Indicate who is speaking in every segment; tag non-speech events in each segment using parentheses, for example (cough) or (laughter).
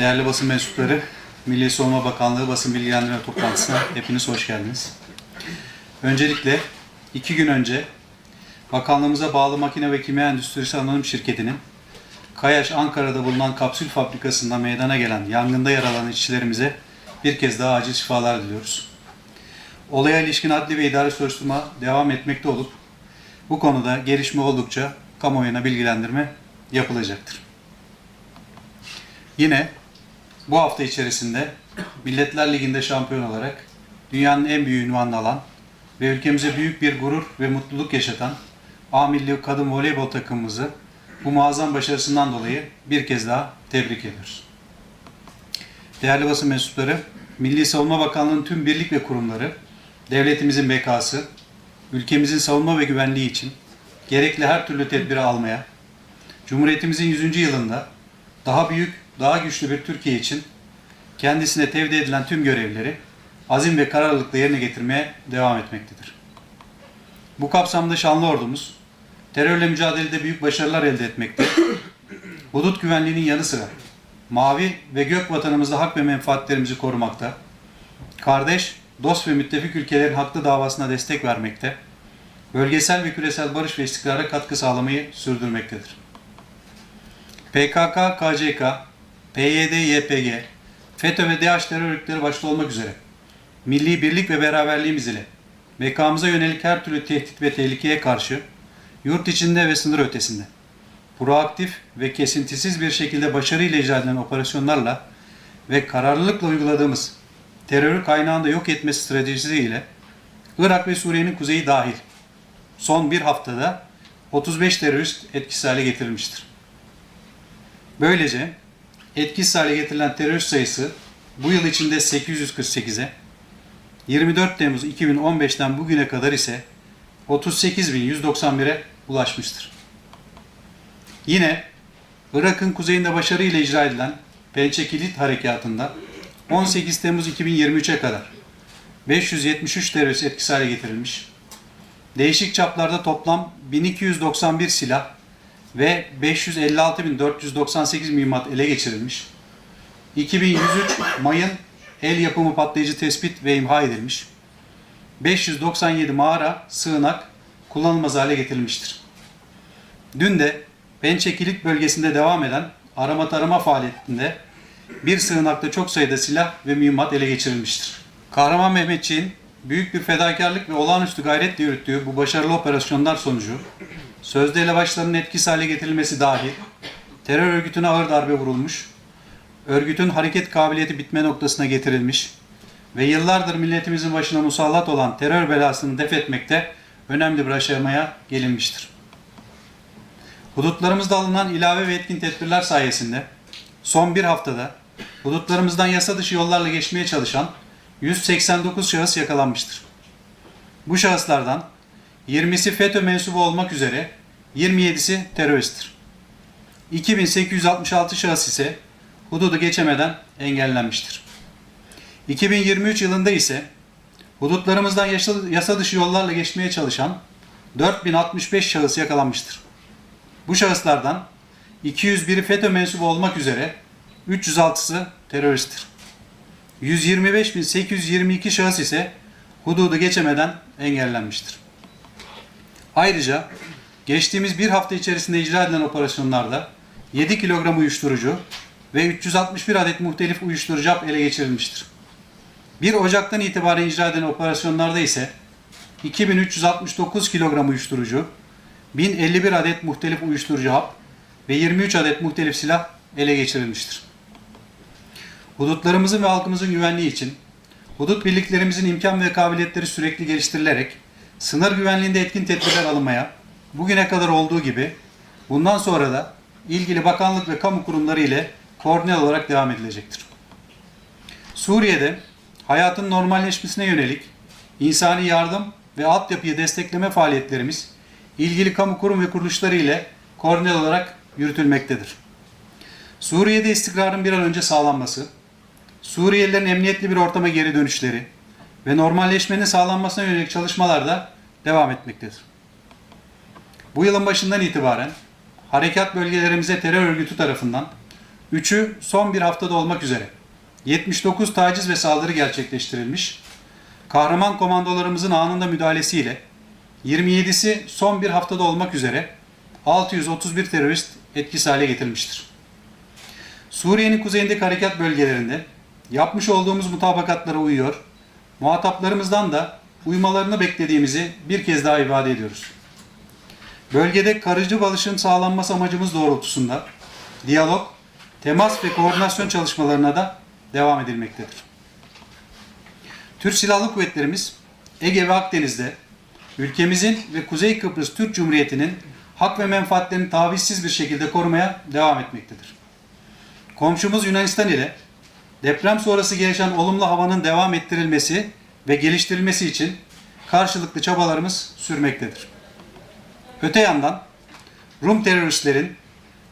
Speaker 1: Değerli basın mensupları, Milli Savunma Bakanlığı basın bilgilendirme toplantısına hepiniz hoş geldiniz. Öncelikle iki gün önce bakanlığımıza bağlı makine ve kimya endüstrisi anonim şirketinin Kayaş Ankara'da bulunan kapsül fabrikasında meydana gelen yangında yaralanan işçilerimize bir kez daha acil şifalar diliyoruz. Olaya ilişkin adli ve idari soruşturma devam etmekte olup bu konuda gelişme oldukça kamuoyuna bilgilendirme yapılacaktır. Yine bu hafta içerisinde Milletler Ligi'nde şampiyon olarak dünyanın en büyük ünvanını alan ve ülkemize büyük bir gurur ve mutluluk yaşatan A Milli Kadın Voleybol takımımızı bu muazzam başarısından dolayı bir kez daha tebrik ediyoruz. Değerli basın mensupları, Milli Savunma Bakanlığı'nın tüm birlik ve kurumları, devletimizin bekası, ülkemizin savunma ve güvenliği için gerekli her türlü tedbiri almaya, Cumhuriyetimizin 100. yılında daha büyük, daha güçlü bir Türkiye için kendisine tevdi edilen tüm görevleri azim ve kararlılıkla yerine getirmeye devam etmektedir. Bu kapsamda şanlı ordumuz terörle mücadelede büyük başarılar elde etmekte. (coughs) Hudut güvenliğinin yanı sıra mavi ve gök vatanımızda hak ve menfaatlerimizi korumakta. Kardeş, dost ve müttefik ülkelerin haklı davasına destek vermekte. Bölgesel ve küresel barış ve istikrara katkı sağlamayı sürdürmektedir. PKK, KCK, PYD, YPG, FETÖ ve DAEŞ terör örgütleri başta olmak üzere milli birlik ve beraberliğimiz ile mekamıza yönelik her türlü tehdit ve tehlikeye karşı yurt içinde ve sınır ötesinde proaktif ve kesintisiz bir şekilde başarıyla icra edilen operasyonlarla ve kararlılıkla uyguladığımız terörü kaynağında yok etme stratejisiyle Irak ve Suriye'nin kuzeyi dahil son bir haftada 35 terörist etkisiz hale getirilmiştir. Böylece etkisiz hale getirilen terörist sayısı bu yıl içinde 848'e, 24 Temmuz 2015'ten bugüne kadar ise 38.191'e ulaşmıştır. Yine Irak'ın kuzeyinde başarıyla icra edilen Pençe Kilit Harekatı'nda 18 Temmuz 2023'e kadar 573 terörist etkisiz hale getirilmiş, değişik çaplarda toplam 1291 silah ve 556.498 mühimmat ele geçirilmiş. 2103 mayın el yapımı patlayıcı tespit ve imha edilmiş. 597 mağara, sığınak kullanılmaz hale getirilmiştir. Dün de Pençekilik bölgesinde devam eden arama tarama faaliyetinde bir sığınakta çok sayıda silah ve mühimmat ele geçirilmiştir. Kahraman Mehmetçiğin büyük bir fedakarlık ve olağanüstü gayretle yürüttüğü bu başarılı operasyonlar sonucu sözde elebaşlarının etkisiz hale getirilmesi dahil terör örgütüne ağır darbe vurulmuş, örgütün hareket kabiliyeti bitme noktasına getirilmiş ve yıllardır milletimizin başına musallat olan terör belasını def etmekte önemli bir aşamaya gelinmiştir. Hudutlarımızda alınan ilave ve etkin tedbirler sayesinde son bir haftada hudutlarımızdan yasa dışı yollarla geçmeye çalışan 189 şahıs yakalanmıştır. Bu şahıslardan 20'si FETÖ mensubu olmak üzere 27'si teröristtir. 2866 şahıs ise hududu geçemeden engellenmiştir. 2023 yılında ise hudutlarımızdan yasa, dışı yollarla geçmeye çalışan 4065 şahıs yakalanmıştır. Bu şahıslardan 201'i FETÖ mensubu olmak üzere 306'sı teröristtir. 125.822 şahıs ise hududu geçemeden engellenmiştir. Ayrıca geçtiğimiz bir hafta içerisinde icra edilen operasyonlarda 7 kilogram uyuşturucu ve 361 adet muhtelif uyuşturucu hap ele geçirilmiştir. 1 Ocak'tan itibaren icra edilen operasyonlarda ise 2369 kilogram uyuşturucu, 1051 adet muhtelif uyuşturucu hap ve 23 adet muhtelif silah ele geçirilmiştir. Hudutlarımızın ve halkımızın güvenliği için hudut birliklerimizin imkan ve kabiliyetleri sürekli geliştirilerek sınır güvenliğinde etkin tedbirler alınmaya, bugüne kadar olduğu gibi bundan sonra da ilgili bakanlık ve kamu kurumları ile koordine olarak devam edilecektir. Suriye'de hayatın normalleşmesine yönelik insani yardım ve altyapıyı destekleme faaliyetlerimiz ilgili kamu kurum ve kuruluşları ile koordine olarak yürütülmektedir. Suriye'de istikrarın bir an önce sağlanması, Suriyelilerin emniyetli bir ortama geri dönüşleri ve normalleşmenin sağlanmasına yönelik çalışmalar da devam etmektedir. Bu yılın başından itibaren harekat bölgelerimize terör örgütü tarafından üçü son bir haftada olmak üzere 79 taciz ve saldırı gerçekleştirilmiş. Kahraman komandolarımızın anında müdahalesiyle 27'si son bir haftada olmak üzere 631 terörist etkisiz hale getirilmiştir. Suriye'nin kuzeyindeki harekat bölgelerinde yapmış olduğumuz mutabakatlara uyuyor, muhataplarımızdan da uymalarını beklediğimizi bir kez daha ifade ediyoruz. Bölgede karıcı balışın sağlanması amacımız doğrultusunda diyalog, temas ve koordinasyon çalışmalarına da devam edilmektedir. Türk Silahlı Kuvvetlerimiz Ege ve Akdeniz'de ülkemizin ve Kuzey Kıbrıs Türk Cumhuriyeti'nin hak ve menfaatlerini tavizsiz bir şekilde korumaya devam etmektedir. Komşumuz Yunanistan ile deprem sonrası gelişen olumlu havanın devam ettirilmesi ve geliştirilmesi için karşılıklı çabalarımız sürmektedir. Öte yandan Rum teröristlerin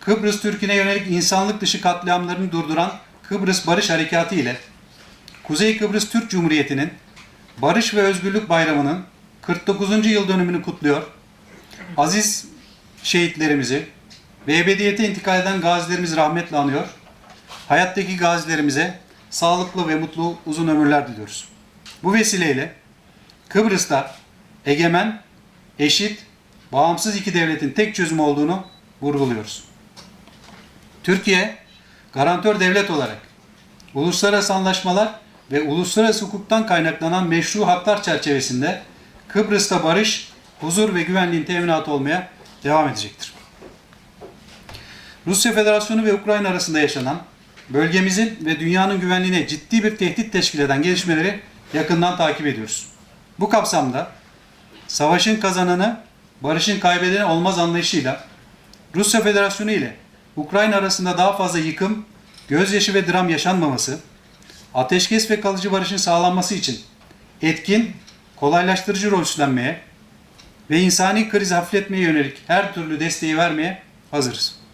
Speaker 1: Kıbrıs Türk'üne yönelik insanlık dışı katliamlarını durduran Kıbrıs Barış Harekatı ile Kuzey Kıbrıs Türk Cumhuriyeti'nin Barış ve Özgürlük Bayramı'nın 49. yıl dönümünü kutluyor. Aziz şehitlerimizi ve ebediyete intikal eden gazilerimizi rahmetle anıyor. Hayattaki gazilerimize sağlıklı ve mutlu uzun ömürler diliyoruz. Bu vesileyle Kıbrıs'ta egemen, eşit, bağımsız iki devletin tek çözüm olduğunu vurguluyoruz. Türkiye, garantör devlet olarak uluslararası anlaşmalar ve uluslararası hukuktan kaynaklanan meşru haklar çerçevesinde Kıbrıs'ta barış, huzur ve güvenliğin teminatı olmaya devam edecektir. Rusya Federasyonu ve Ukrayna arasında yaşanan bölgemizin ve dünyanın güvenliğine ciddi bir tehdit teşkil eden gelişmeleri yakından takip ediyoruz. Bu kapsamda savaşın kazananı, barışın kaybedeni olmaz anlayışıyla Rusya Federasyonu ile Ukrayna arasında daha fazla yıkım, gözyaşı ve dram yaşanmaması, ateşkes ve kalıcı barışın sağlanması için etkin, kolaylaştırıcı rol üstlenmeye ve insani krizi hafifletmeye yönelik her türlü desteği vermeye hazırız.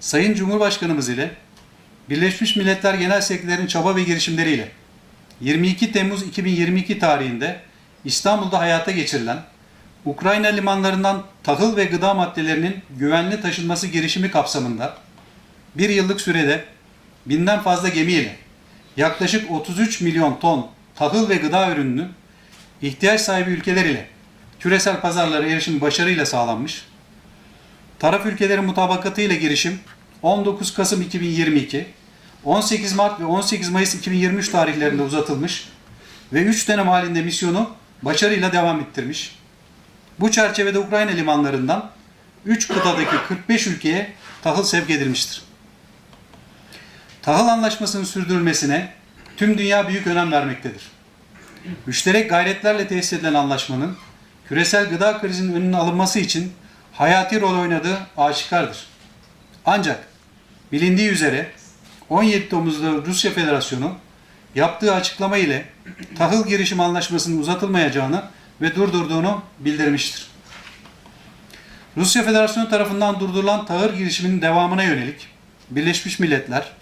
Speaker 1: Sayın Cumhurbaşkanımız ile Birleşmiş Milletler Genel Sekreterinin çaba ve girişimleriyle 22 Temmuz 2022 tarihinde İstanbul'da hayata geçirilen Ukrayna limanlarından tahıl ve gıda maddelerinin güvenli taşınması girişimi kapsamında bir yıllık sürede binden fazla gemiyle yaklaşık 33 milyon ton tahıl ve gıda ürününün ihtiyaç sahibi ülkeler ile küresel pazarlara erişim başarıyla sağlanmış. Taraf ülkelerin mutabakatıyla girişim 19 Kasım 2022, 18 Mart ve 18 Mayıs 2023 tarihlerinde uzatılmış ve 3 dönem halinde misyonu başarıyla devam ettirmiş. Bu çerçevede Ukrayna limanlarından 3 kıtadaki 45 ülkeye tahıl sevk edilmiştir. Tahıl anlaşmasının sürdürülmesine tüm dünya büyük önem vermektedir. Müşterek gayretlerle tesis edilen anlaşmanın küresel gıda krizinin önünün alınması için hayati rol oynadığı aşikardır. Ancak bilindiği üzere 17 Temmuz'da Rusya Federasyonu yaptığı açıklama ile tahıl girişim anlaşmasının uzatılmayacağını ve durdurduğunu bildirmiştir. Rusya Federasyonu tarafından durdurulan tahıl girişiminin devamına yönelik Birleşmiş Milletler,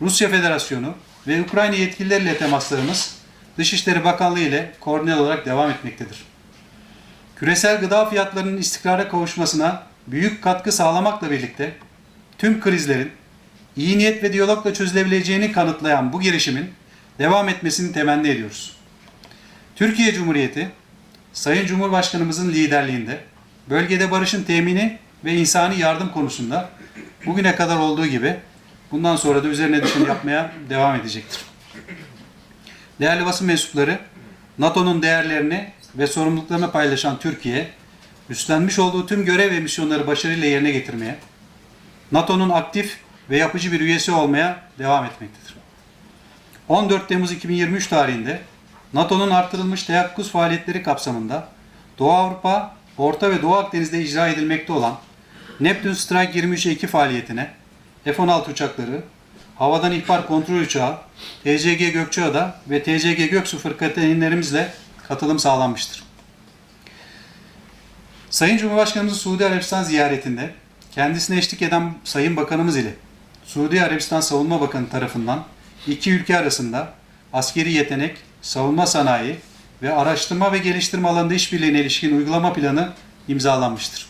Speaker 1: Rusya Federasyonu ve Ukrayna yetkilileriyle temaslarımız Dışişleri Bakanlığı ile koordine olarak devam etmektedir. Küresel gıda fiyatlarının istikrara kavuşmasına büyük katkı sağlamakla birlikte tüm krizlerin iyi niyet ve diyalogla çözülebileceğini kanıtlayan bu girişimin devam etmesini temenni ediyoruz. Türkiye Cumhuriyeti, Sayın Cumhurbaşkanımızın liderliğinde bölgede barışın temini ve insani yardım konusunda bugüne kadar olduğu gibi bundan sonra da üzerine düşeni yapmaya devam edecektir. Değerli basın mensupları, NATO'nun değerlerini ve sorumluluklarını paylaşan Türkiye, üstlenmiş olduğu tüm görev ve misyonları başarıyla yerine getirmeye, NATO'nun aktif ve yapıcı bir üyesi olmaya devam etmektedir. 14 Temmuz 2023 tarihinde NATO'nun artırılmış teyakkuz faaliyetleri kapsamında Doğu Avrupa, Orta ve Doğu Akdeniz'de icra edilmekte olan Neptune Strike 23-2 faaliyetine F-16 uçakları, havadan ihbar kontrol uçağı, TCG Gökçeada ve TCG Göksu fırkateynlerimizle katılım sağlanmıştır. Sayın Cumhurbaşkanımızın Suudi Arabistan ziyaretinde kendisine eşlik eden Sayın Bakanımız ile Suudi Arabistan Savunma Bakanı tarafından iki ülke arasında askeri yetenek, savunma sanayi ve araştırma ve geliştirme alanında işbirliğine ilişkin uygulama planı imzalanmıştır.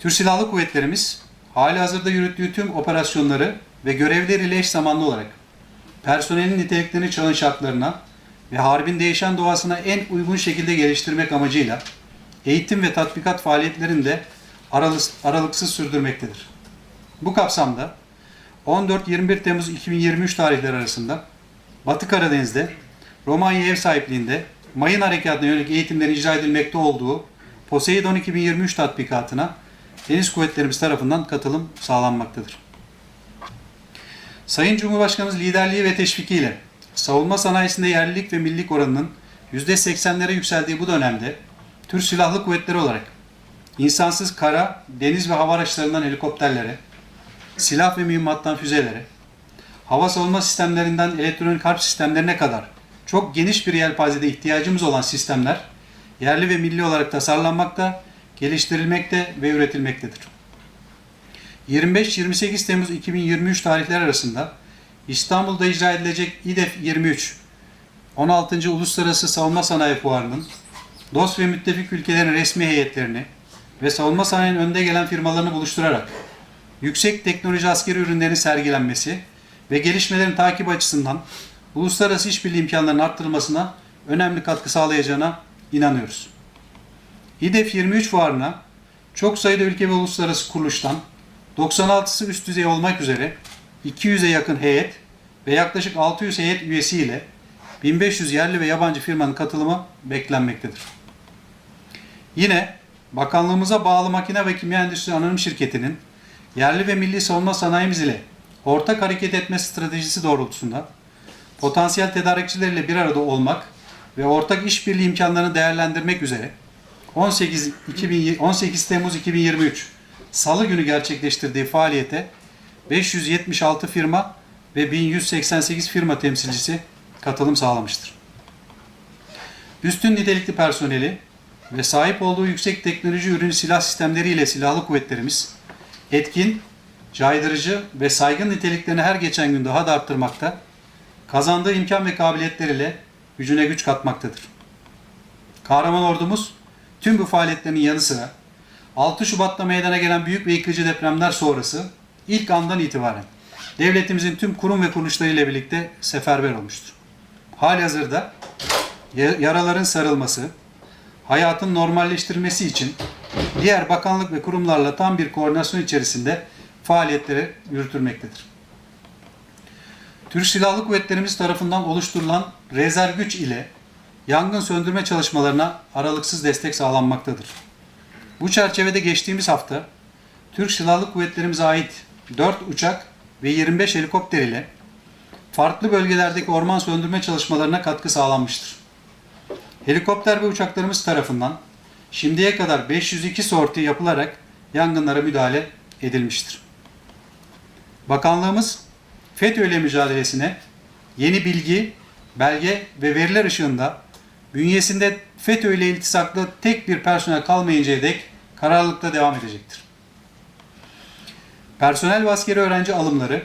Speaker 1: Türk Silahlı Kuvvetlerimiz hali hazırda yürüttüğü tüm operasyonları ve görevleriyle eş zamanlı olarak personelin niteliklerini çağın şartlarına ve harbin değişen doğasına en uygun şekilde geliştirmek amacıyla eğitim ve tatbikat faaliyetlerini de aralıksız sürdürmektedir. Bu kapsamda 14-21 Temmuz 2023 tarihleri arasında Batı Karadeniz'de Romanya ev sahipliğinde mayın harekatına yönelik eğitimlerin icra edilmekte olduğu Poseidon 2023 tatbikatına Deniz Kuvvetlerimiz tarafından katılım sağlanmaktadır. Sayın Cumhurbaşkanımız liderliği ve teşvikiyle savunma sanayisinde yerlilik ve millilik oranının %80'lere yükseldiği bu dönemde Türk Silahlı Kuvvetleri olarak insansız kara, deniz ve hava araçlarından helikopterlere, silah ve mühimmattan füzelere, hava savunma sistemlerinden elektronik harp sistemlerine kadar çok geniş bir yelpazede ihtiyacımız olan sistemler yerli ve milli olarak tasarlanmakta, geliştirilmekte ve üretilmektedir. 25-28 Temmuz 2023 tarihleri arasında İstanbul'da icra edilecek İDEF 23 16. Uluslararası Savunma Sanayi Fuarı'nın dost ve müttefik ülkelerin resmi heyetlerini ve savunma sanayinin önde gelen firmalarını buluşturarak yüksek teknoloji askeri ürünlerin sergilenmesi ve gelişmelerin takip açısından uluslararası işbirliği imkanlarının arttırılmasına önemli katkı sağlayacağına inanıyoruz. İDEF 23 fuarına çok sayıda ülke ve uluslararası kuruluştan 96'sı üst düzey olmak üzere 200'e yakın heyet ve yaklaşık 600 heyet üyesiyle 1500 yerli ve yabancı firmanın katılımı beklenmektedir. Yine bakanlığımıza bağlı Makine ve Kimya Endüstri Anonim Şirketi'nin yerli ve milli savunma sanayimiz ile ortak hareket etme stratejisi doğrultusunda potansiyel tedarikçilerle bir arada olmak ve ortak işbirliği imkanlarını değerlendirmek üzere 18, 2000 18 Temmuz 2023 Salı günü gerçekleştirdiği faaliyete 576 firma ve 1188 firma temsilcisi katılım sağlamıştır. Üstün nitelikli personeli ve sahip olduğu yüksek teknoloji ürünü silah sistemleriyle silahlı kuvvetlerimiz etkin, caydırıcı ve saygın niteliklerini her geçen gün daha da arttırmakta, kazandığı imkan ve kabiliyetleriyle gücüne güç katmaktadır. Kahraman ordumuz tüm bu faaliyetlerin yanı sıra 6 Şubat'ta meydana gelen büyük ve yıkıcı depremler sonrası ilk andan itibaren devletimizin tüm kurum ve kuruluşlarıyla birlikte seferber olmuştur. Hali hazırda yaraların sarılması, hayatın normalleştirilmesi için diğer bakanlık ve kurumlarla tam bir koordinasyon içerisinde faaliyetleri yürütülmektedir. Türk Silahlı Kuvvetlerimiz tarafından oluşturulan rezerv güç ile yangın söndürme çalışmalarına aralıksız destek sağlanmaktadır. Bu çerçevede geçtiğimiz hafta Türk Silahlı Kuvvetlerimize ait 4 uçak ve 25 helikopter ile farklı bölgelerdeki orman söndürme çalışmalarına katkı sağlanmıştır. Helikopter ve uçaklarımız tarafından şimdiye kadar 502 sorti yapılarak yangınlara müdahale edilmiştir. Bakanlığımız FETÖ ile mücadelesine yeni bilgi, belge ve veriler ışığında bünyesinde FETÖ ile iltisaklı tek bir personel kalmayıncaya dek kararlılıkla devam edecektir. Personel ve askeri öğrenci alımları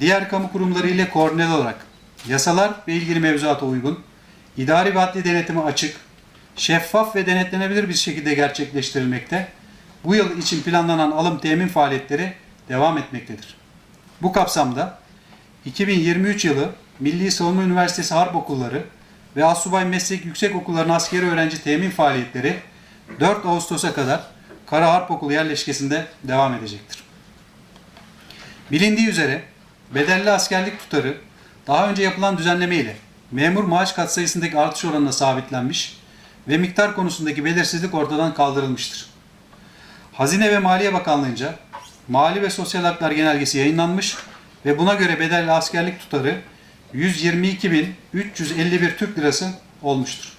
Speaker 1: diğer kamu kurumları ile koordineli olarak yasalar ve ilgili mevzuata uygun, idari ve adli denetimi açık, şeffaf ve denetlenebilir bir şekilde gerçekleştirilmekte, bu yıl için planlanan alım temin faaliyetleri devam etmektedir. Bu kapsamda 2023 yılı Milli Savunma Üniversitesi Harp Okulları ve Asubay Meslek Yüksek Okulları'nın askeri öğrenci temin faaliyetleri 4 Ağustos'a kadar Kara Harp Okulu yerleşkesinde devam edecektir. Bilindiği üzere bedelli askerlik tutarı daha önce yapılan düzenleme ile memur maaş katsayısındaki artış oranına sabitlenmiş ve miktar konusundaki belirsizlik ortadan kaldırılmıştır. Hazine ve Maliye Bakanlığı'nca Mali ve Sosyal Haklar Genelgesi yayınlanmış ve buna göre bedelli askerlik tutarı 122.351 Türk Lirası olmuştur.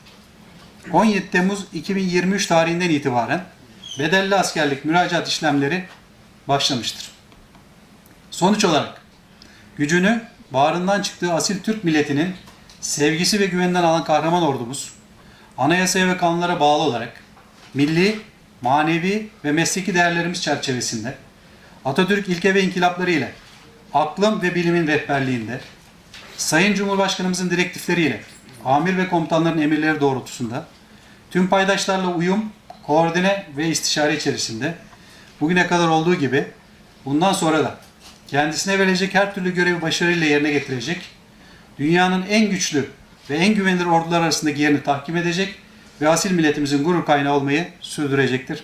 Speaker 1: 17 Temmuz 2023 tarihinden itibaren bedelli askerlik müracaat işlemleri başlamıştır. Sonuç olarak gücünü bağrından çıktığı asil Türk milletinin sevgisi ve güveninden alan kahraman ordumuz, anayasaya ve kanunlara bağlı olarak milli, manevi ve mesleki değerlerimiz çerçevesinde Atatürk ilke ve inkılapları ile aklım ve bilimin rehberliğinde Sayın Cumhurbaşkanımızın direktifleriyle amir ve komutanların emirleri doğrultusunda tüm paydaşlarla uyum, koordine ve istişare içerisinde bugüne kadar olduğu gibi bundan sonra da kendisine verilecek her türlü görevi başarıyla yerine getirecek, dünyanın en güçlü ve en güvenilir ordular arasındaki yerini tahkim edecek ve asil milletimizin gurur kaynağı olmayı sürdürecektir.